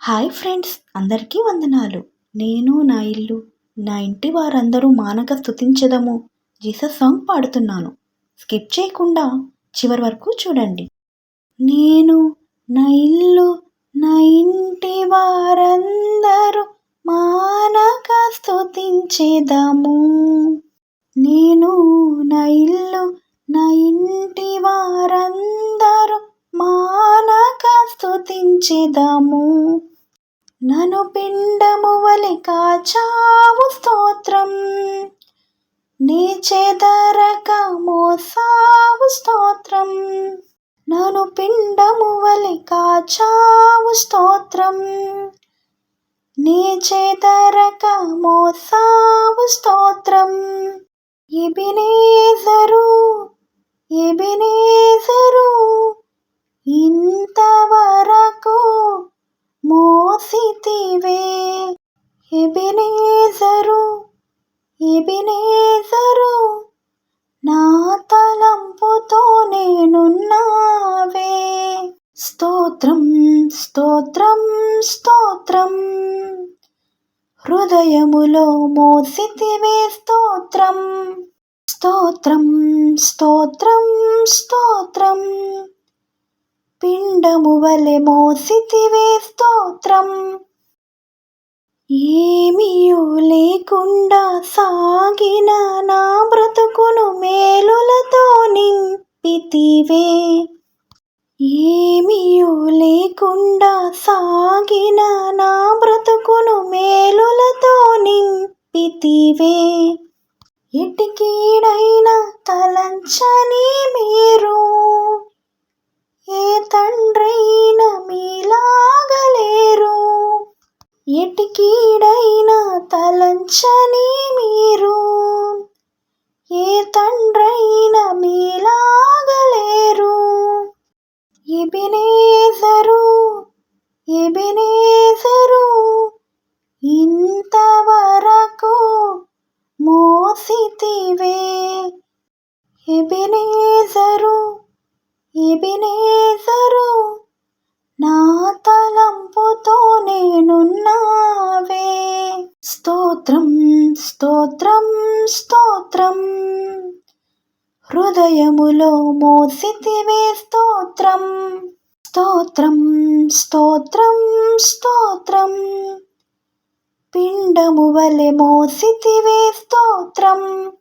Hi friends అందరికీ వందనాలు. నేను నా ఇల్లు నా ఇంటి వారందరూ మానక స్థుతించదము జీసస్ సాంగ్ పాడుతున్నాను. స్కిప్ చేయకుండా చివరి వరకు చూడండి. నేను నా ఇల్లు నా ఇంటి వారందరూ మానక స్థుతించేదము నేను నా ఇల్లు నా ఇంటి వారందరూ స్తుతించేదము నను పిండము వలె కాచావు స్తోత్రం. నీ చెదరక మోసావు స్తోత్రం. నను పిండము వలె కాచావు స్తోత్రం. నీ చెదరక మోసావు స్తోత్రం. ఎబినేజరు ఎబినేజరు నా తలంపుతో నేనున్నావే. స్తోత్రం స్తోత్రం స్తోత్రం. హృదయములో మోసితివే స్తోత్రం. స్తోత్రం స్తోత్రం స్తోత్రం. పిండము వలె మోసితివే స్తోత్రం. ఏమీయూ లేకుండా సాగిన నా బ్రతుకును మేలులతో నింపితివే. ఏమీయూ లేకుండా సాగిన నా బ్రతుకును మేలులతో నింపితివే. ఎటికీడైన తలంచని మీరు ఏ తండ్రైన మీలా కీడైనా తలంచని మీరు. ఏ తండ్రైన మీలాగలేరు. ఎబినేజరు ఎబినేజరు ఇంతవరకు మోసితివే. ఎబినేజరు ఎబినేజరు నా తలంపుతో నేనున్నా. స్తోత్రం స్తోత్రం స్తోత్రం. హృదయములో మోసితివే స్తోత్రం. స్తోత్రం స్తోత్రం స్తోత్రం. పిండము వలె మోసితివే స్తోత్రం.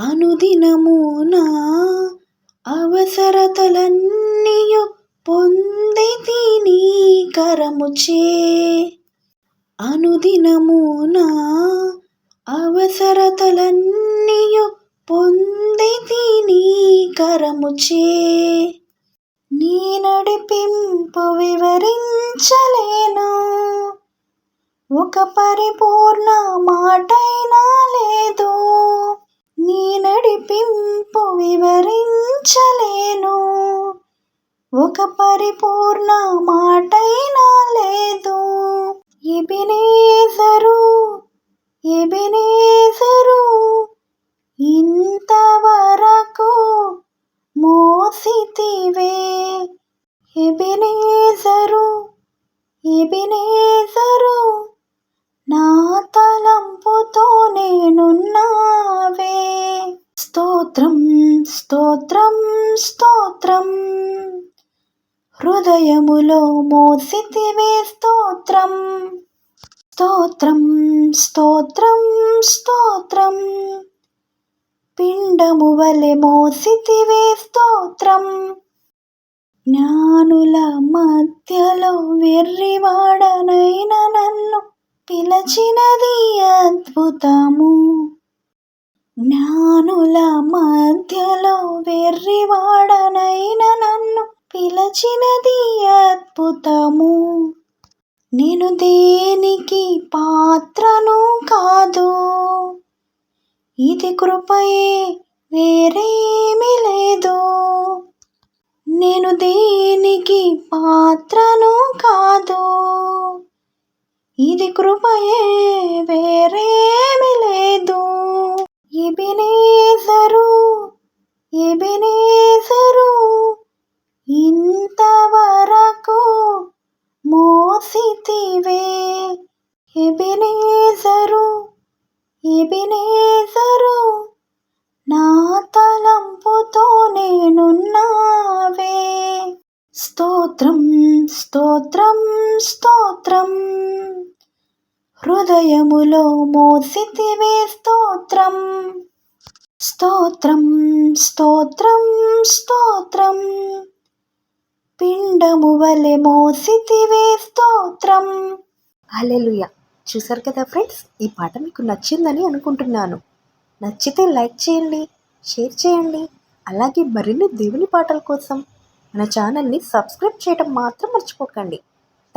అనుదినమున అవసరతలన్నీయు పొంది తిని కరముచే. అనుదినము అవసరతలన్నీయు పొందితిని కరముచే. నీ నడిపింపు వివరించలేను. ఒక పరిపూర్ణ మాటైనా లేదు. నీ నడిపింపు వివరించలేను. ఒక పరిపూర్ణ మాట హృదయములో మోసితివే స్తోత్రం. స్తోత్రం స్తోత్రం స్తోత్రం. పిండము వలె మోసితివే స్తోత్రం. జ్ఞానుల మధ్యలో వెర్రివాడనైన నన్ను పిలచినది అద్భుతము. జ్ఞానుల మధ్యలో వెర్రివాడనైన నన్ను పిలచినది అద్భుతము. నేను దేనికి పాత్రను కాదు. ఇది కృపయే వేరేమీ లేదు. నేను దేనికి పాత్రను కాదు. ఇది కృపయే వేరేమి లేదు. ఎబినేజరు ఎబినే స్తోత్రం. హృదయములో మోసితివే స్తోత్రం. స్తోత్రం స్తోత్రం స్తోత్రం. పిండము వలె మోసితివే స్తోత్రం. అలెలుయ చూసారు కదా ఫ్రెండ్స్? ఈ పాట మీకు నచ్చిందని అనుకుంటున్నాను. నచ్చితే లైక్ చేయండి షేర్ చేయండి. అలాగే మరిన్ని దేవుని పాటల కోసం మన ఛానల్ని సబ్స్క్రైబ్ చేయడం మాత్రం మర్చిపోకండి.